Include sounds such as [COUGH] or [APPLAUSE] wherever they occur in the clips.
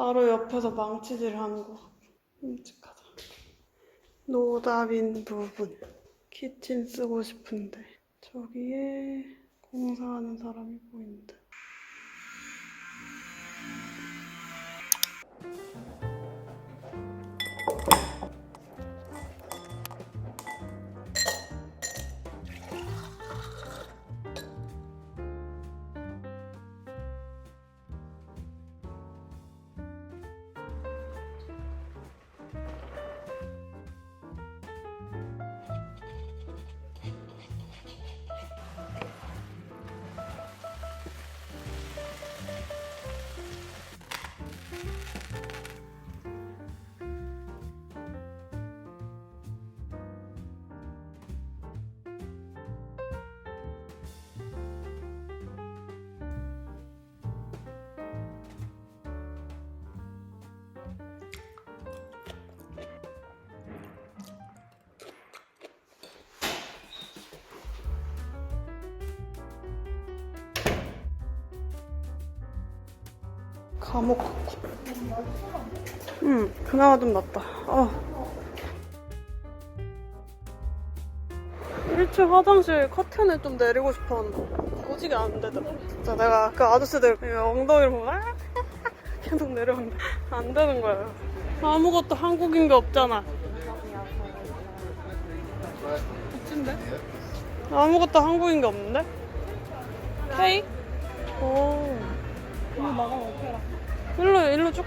바로 옆에서 망치질 하는 거. 끔찍하다. 노답인 부분. 키친 쓰고 싶은데. 저기에 공사하는 사람이 보인다. 감옥 같고. 응, 그나마 좀 낫다. 어. 1층 화장실 커튼을 좀 내리고 싶었는데 도저히 안 되더라. 진짜 내가 그 아저씨들 엉덩이를 보면 아, [LAUGHS] 계속 내려오는데 안 되는 거예요. 아무것도 한국인 게 없잖아. 아무것도 한국인 게 없는데? 케이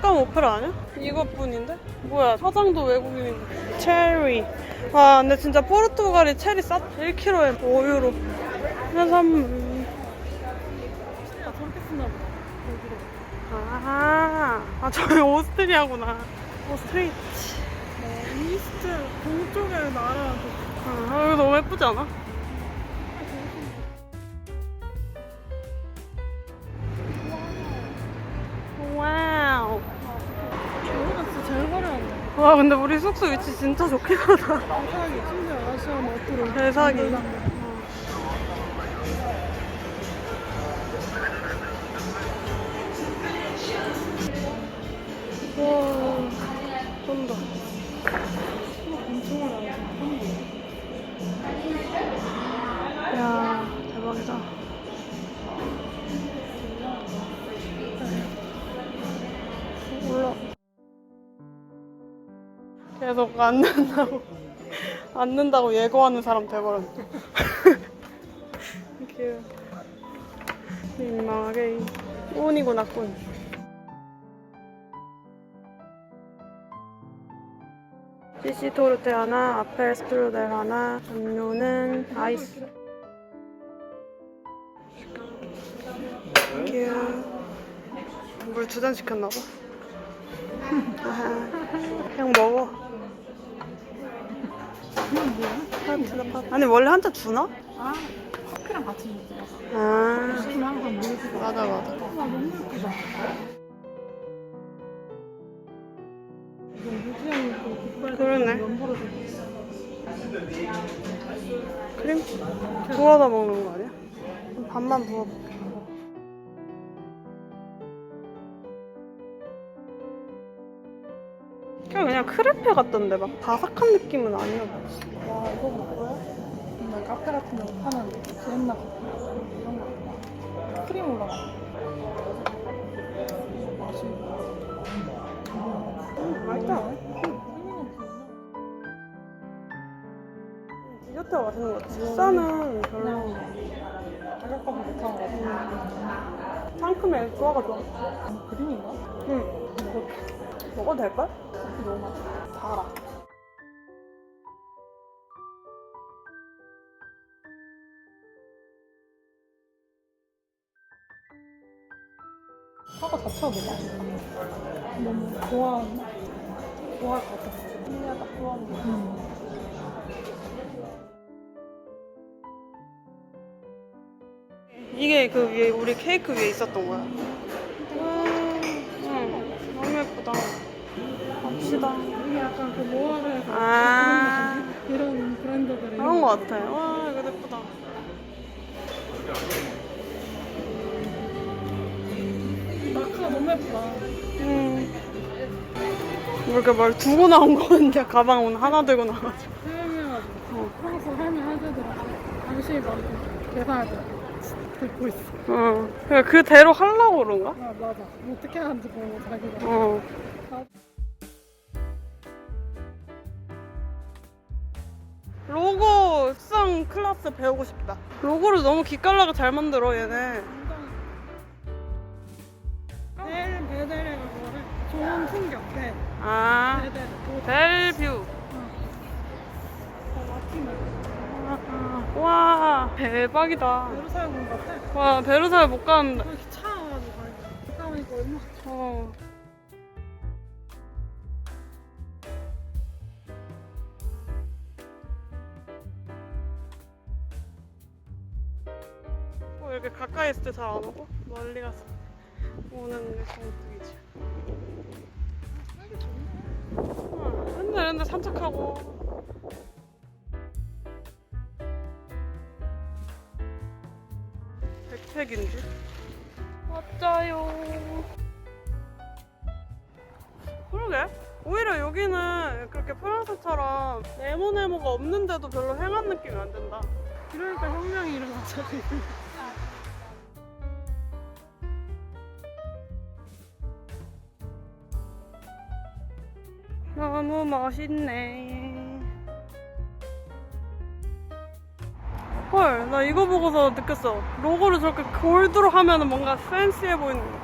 가면 오페라 아니야? 이것뿐인데? 뭐야 사장도 외국인이고 체리 와 근데 진짜 포르투갈이 체리 쌌 1kg에 5유로 해삼 아, 저렇게 쓰나 보다. 여기로. 아, 아 저기 오스트리아구나 오스트리치 네, 이스트 동쪽의 나라. 아 여기 너무 예쁘지 않아? 와 와 근데 우리 숙소 위치 진짜 좋긴 하다 대상이 심지어 아시아는 어디로. 대상이. 와, 쩐다. 계속 앉는다고, [LAUGHS] 앉는다고 예고하는 사람 돼버렸네. [LAUGHS] 귀여워. 민망하게. 꾼이구나, 꾼. CC 토르테 하나, 아펠 스트루델 하나, 음료는 아이스. 귀여워. 물두 잔 시켰나봐. [LAUGHS] 아하. 그냥 먹어. 뭐야? 아니, 원래 한잔 주나? 아, 커피랑 같이 먹더라고. 아, 지금 항상 물주고. 맞아, 맞아. 와, 너무 예쁘다. 이건 무지한 그 깃발 그러네. 연보로 돼. 크림? 부어서 먹는 거 아니야? 반만 부어볼게. 그냥 그냥 크레페 같던데 막 바삭한 느낌은 아니었어. 와, 이거 뭐야? 정말 카페 같은 데 파는 커피. 이런 거. 크림 올라가. 맛이. 음, 맛있다. 디저트가 맛있는 것 같아. 식사는 별로. 그냥 가격값이 못한 거 같아. 상큼해. 좋아가 좋아. 음, 그림인가? 응. 먹어도 될걸? 너무 맛있어. 달아. 자체가 너무 좋아하는, 좋아할 것 같았어. 딱 좋아하는 거. 음. 이게 그 위에 우리 케이크 위에 있었던 거야. 음, 응. 너무 예쁘다. 갑시다. 이게 약간 그 모아를 아. 이런 브랜드들 그런 거 같아. 와, 이거 예쁘다. 예쁘다. 음. 뭐 이렇게 뭘 두고 나온 거는데 가방 오늘 하나 들고 나와가지고. 설명해가지고. 어. 프랑스 설명해주더라고. 당신이 막 계산할 때 듣고 있어. 어. 그냥 그대로 하려고 그런가? 아 맞아. 어떻게 하는지 보고 자기가. 어. 아, 로고 수상 클래스 배우고 싶다. 로고를 너무 기깔나게 잘 만들어 얘네. 좋은 풍경. 벨. 아. 베델레. 도- 벨뷰. 어, 마티네. 와 대박이다. 베르사유 같아. 와 베르사유 못 가는데. 이렇게 차가지고 가니까. 가니까 얼마. 어. 어, 이렇게 가까이 있을 때 잘 안 오고 멀리 가서 오는 게 정특이지. 맨날 산책하고. 백팩인지? 맞아요. 그러게. 오히려 여기는 그렇게 프랑스처럼 네모네모가 없는데도 별로 행한 느낌이 안 든다. 그러니까 혁명이 일어나잖아. 너 무 멋있네. 헐, 나 이거 보고서 느꼈어. 로고를 저렇게 골드로 하면 뭔가 팬시해 보이는 거.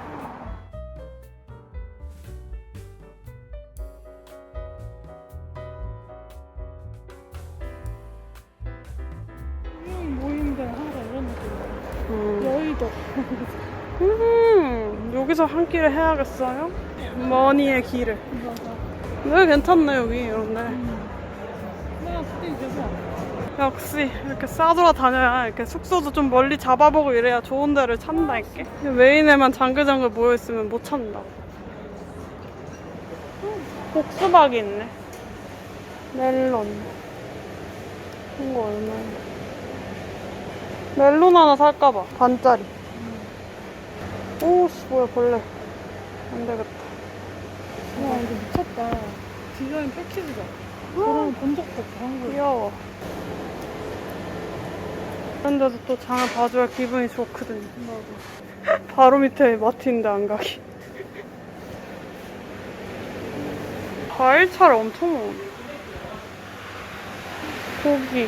음. 여의도. 음, 여기서 한 끼를 해야겠어요? 머니의 길을. 여기 괜찮네, 여기, 이런데. 내가 그때 이제서 역시, 이렇게 싸돌아 다녀야 이렇게 숙소도 좀 멀리 잡아보고 이래야 좋은 데를 찾는다, 이게. 메인에만 장글장글 모여있으면 못 찾는다. 음, 복수박이 있네. 멜론. 이거 얼마야? 멜론 하나 살까봐, 반짜리. 오씨, 뭐야, 벌레. 안 되겠다. 와 이거 미쳤다. 디자인 패키지다. 저런 본 적도 없어 한국에. 귀여워. 그런 데서 또 장을 봐줘야 기분이 좋거든. 맞아. [LAUGHS] 바로 밑에 마트인데 안 가기. 과일차를 엄청 먹어. 고기.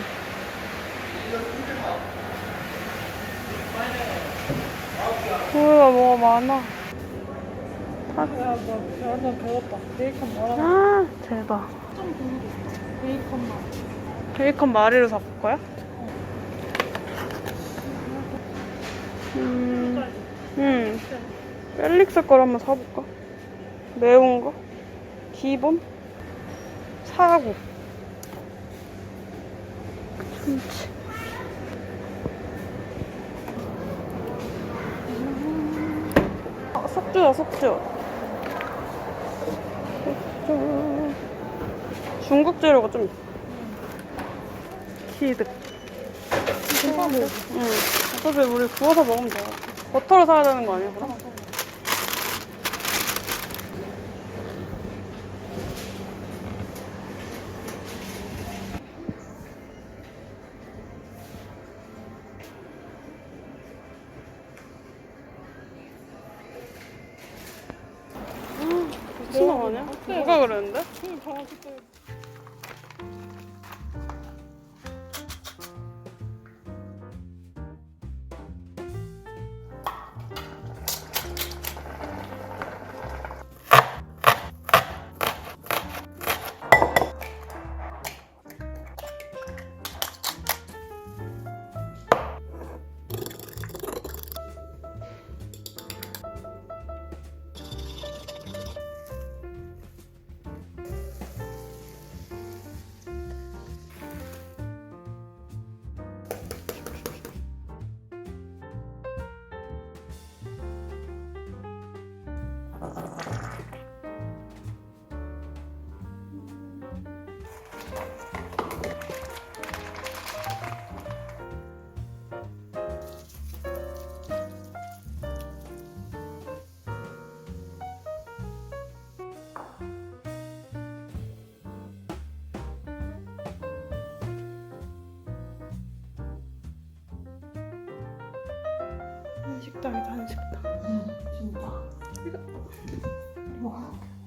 우와, 뭐가 많아. 야, 나 완전 배웠다. 베이컨 말아. 아, 대박. 좀 있어. 베이컨 맛. 베이컨 마리로 잡을 거야? 음, 음. 펠릭스 걸 한번 사볼까? 매운 거? 기본? 사고. 참치. 어, 속주야, 속주. 속주. 중국 재료가 좀 있어. 키드. 김밥을. 응. 어차피 우리 구워서 먹으면 돼. 버터를 사야 되는 거 아니야, 그럼? 미친놈 아니야? 누가 그랬는데?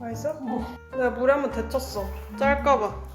맛있어? 어. 내가 물에 한번 데쳤어. 짤까봐.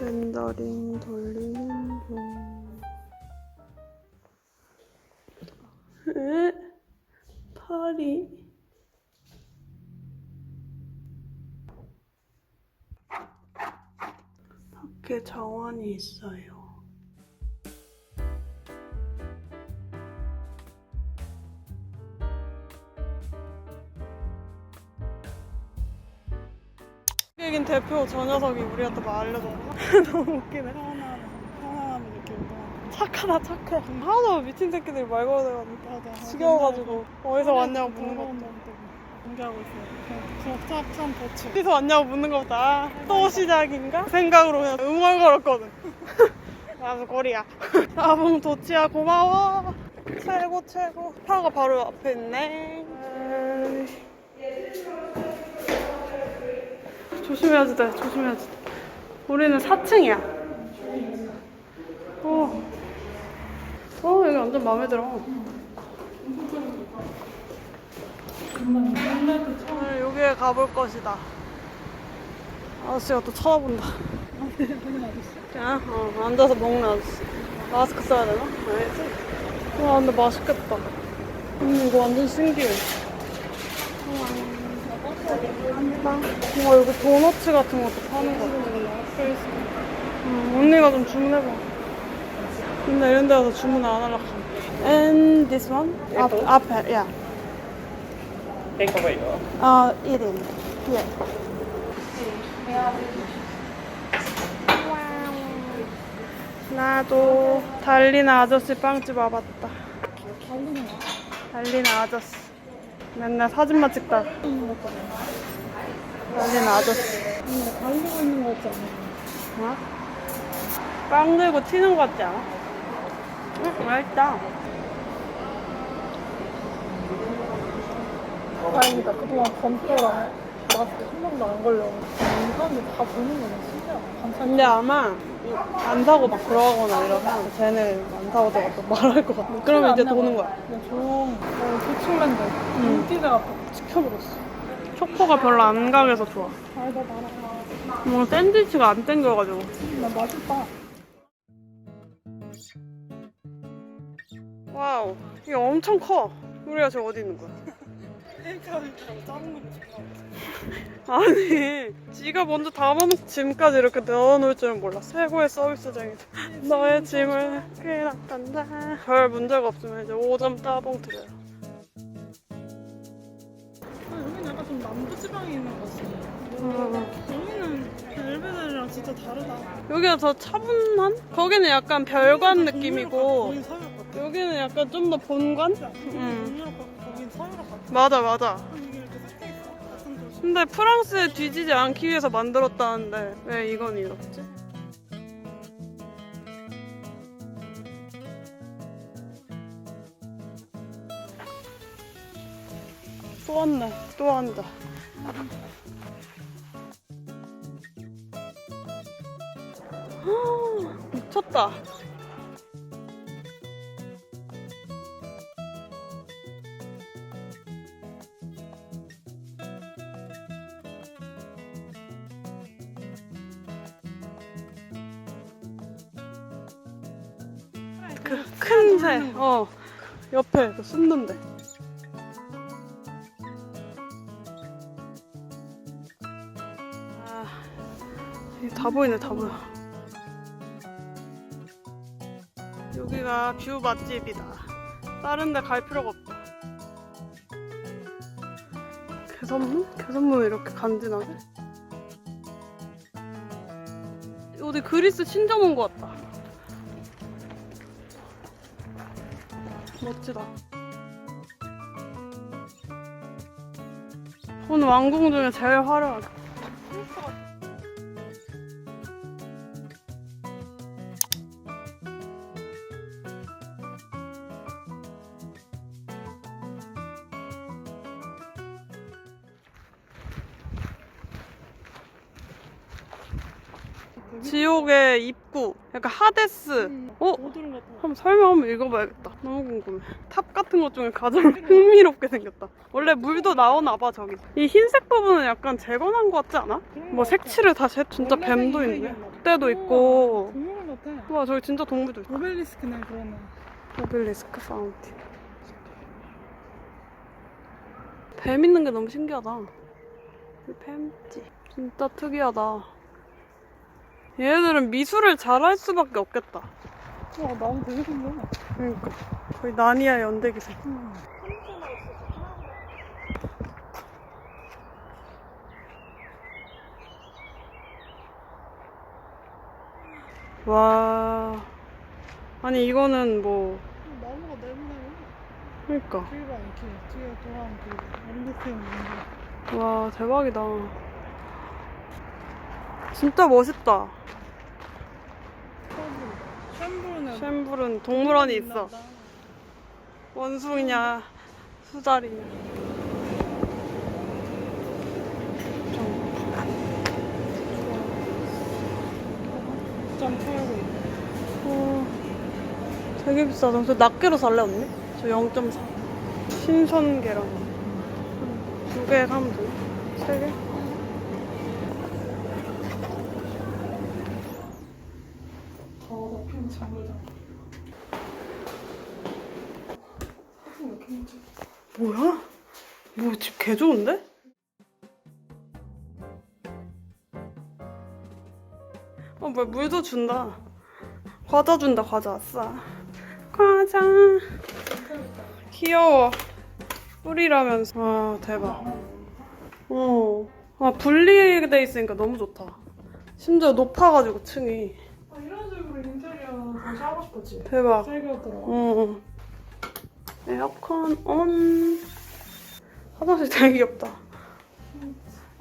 렌더링 돌리는 정원이 있어요. 여긴 대표 저 녀석이 우리한테 막 알려줬나? [LAUGHS] 너무 웃기네. 편안함, 편안함을 느낀다. 착하다 착해. 하나도 미친 새끼들이 말 걸어대가지고 맞아. 지겨워가지고 어디서 왔냐고 묻는 거. 거 공개하고 있어요. 참 도치. 어디서 왔냐고 묻는 것보다 아, 또 시작인가? 생각으로 그냥 응얼거렸거든. [LAUGHS] 나도 거리야. [LAUGHS] 아봉 도치야 고마워. 최고 최고. 파가 바로 앞에 있네. 에이. 조심해야지 돼. 조심해야지 돼. 우리는 4층이야. 어. 어 여기 완전 마음에 들어. 오늘 여기에 가볼 것이다. 아저씨가 또 쳐다본다. 그냥 어, 앉아서 먹는 아저씨. 마스크 써야 되나? 알지? 와 근데 맛있겠다. 음 이거 완전 신기해. 우와 뭔가 여기 도너츠 같은 것도 파는 거 같아. 음, 언니가 좀 주문해봐. 근데 이런 데 가서 주문 안 하려고. And this one? 앞, 앞에, 야. Take away. 어, 1인. 예. 나도 달리는 아저씨 빵집 와봤다. 달리는 아저씨. 맨날 사진만 찍다. 달리는 아저씨. 근데 달리고 있는 거 같지 않아? 어? 빵 들고 튀는 거 같지 않아? 응, 맛있다. 다행이다. 그동안 검토랑 마스크 한 번도 안 걸려. 사람들 다 보는 거네. 신기하다. 감탄. 근데 아마 안 사고 막 들어가거나 이러면 쟤네 안 사고 들어가 또 말할 것 같아. 그러면 이제 도는 거야. 그냥 조용. 어, 도충랜드. 눈띠가 지켜버렸어. 초코가 별로 안 강해서 좋아. 알다 말아. 뭔가 샌드위치가 안 땡겨가지고. 나 맛있다. 와우, 이게 엄청 커. 우리가 지금 어디 있는 거야? 일가를 작은 거 아니, 지가 먼저 담아놓고 짐까지 이렇게 넣어놓을 줄은 몰랐어. 최고의 서비스쟁이다. 너의 짐을 그락간다. 별 문제가 없으면 이제 5점 따봉 드려요. 여기는 약간 좀 남부지방에 있는 거지. 음. 여기는 벨베데랑 진짜 다르다. 여기가 더 차분한? 거기는 약간 별관 느낌이고 같아. 여기는 약간 좀 더 본관? 응. 음. 맞아 맞아. 근데 프랑스에 뒤지지 않기 위해서 만들었다는데 왜 이건 이렇지? 또 왔네. 또 앉아. [GASPS] 미쳤다. 옆에 그 숨는데. 아, 다 보이네 다 보여 여기가 뷰 맛집이다 다른 데 갈 필요가 없다 개선문? 개선문을 이렇게 간지나게? 어디 그리스 친정 온 것 같다 멋지다 오늘 왕궁 중에 제일 화려하다 지옥의 입구 약간 하데스 어? 모든 것 다. 한번 설명 한번 읽어봐야겠다. 너무 궁금해. 탑 같은 것 중에 가장 [LAUGHS] 흥미롭게 생겼다. 원래 물도 나오나 봐 저기. 이 흰색 부분은 약간 재건한 것 같지 않아? 뭐 색칠을 다시 했. 진짜 뱀도 있네. 늑대도 있고. 동물 같아. 와 저기 진짜 동물도 있어. 오벨리스크네 그러네. 오벨리스크 파운틴. 뱀 있는 게 너무 신기하다. 이 뱀지. 진짜 특이하다. 얘네들은 미술을 잘할 수밖에 없겠다. 와 나무 되게 신기해. 그러니까 거의 나니아 연대기생. 음. 와. 아니 이거는 뭐 나무가 네모네모. 그러니까 봐 이렇게 뒤에 이렇게 있는 거. 와 대박이다. 진짜 멋있다. 쉔불은 동물원이 있어. 원숭이냐 수달이냐. 점프하고 있네. 어, 되게 비싸다. 저 낱개로 살래 언니? 저 0.4. 신선 계란. 두 개 사면 되나? 세 개? 왜 이렇게 많지? 뭐야? 뭐 집 개 좋은데? 어, 뭐야, 물도 준다. 과자 준다, 과자. 아싸. 과자. 귀여워. 뿌리라면서. 와, 대박. 어. 아, 분리돼 있으니까 너무 좋다. 심지어 높아가지고 층이. 하고 싶었지. 대박. 살겨더라. 어. 에어컨 온. 화장실 되게 귀엽다.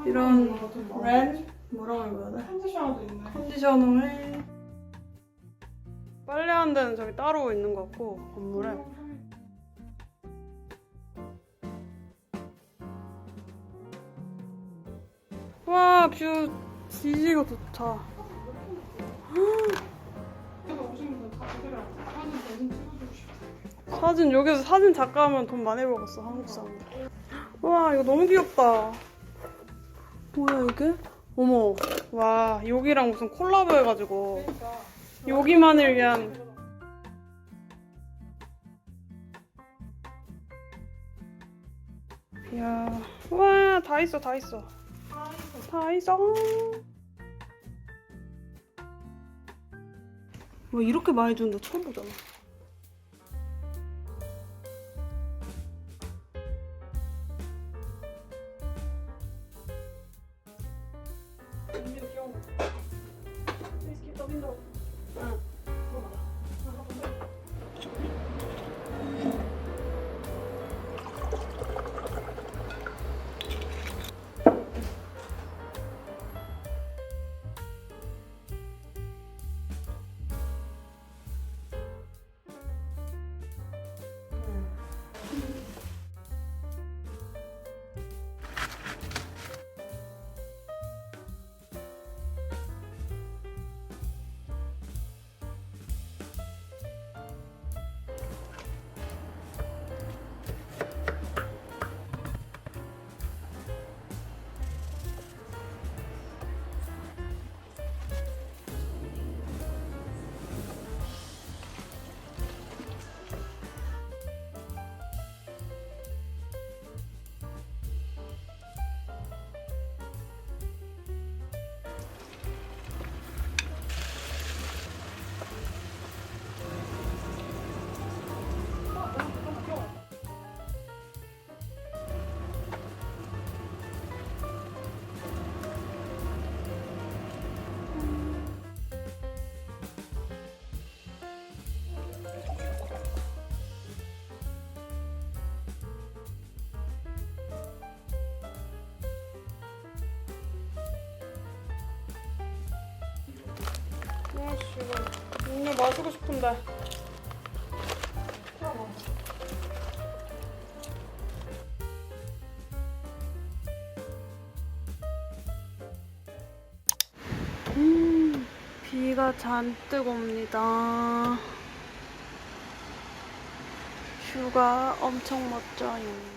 이런 렌? 뭐라고 읽어야 돼? 컨디셔너도 있네. 컨디셔너에 빨래하는 데는 저기 따로 있는 것 같고 건물에 와뷰 지지가 좋다 [GASPS] 사진 여기서 사진 작가 하면 돈 많이 벌었어 한국 사람들 와 이거 너무 귀엽다. 뭐야 이게? 어머 와 여기랑 무슨 콜라보 해가지고. 여기만을 위한. 이야 와 다 있어 다 있어. 다 있어 뭐 이렇게 많이 주는데 처음 보잖아. Just keep the window. 음료 마시고 싶은데. 음, 비가 잔뜩 옵니다. 뷰가 엄청 멋져요.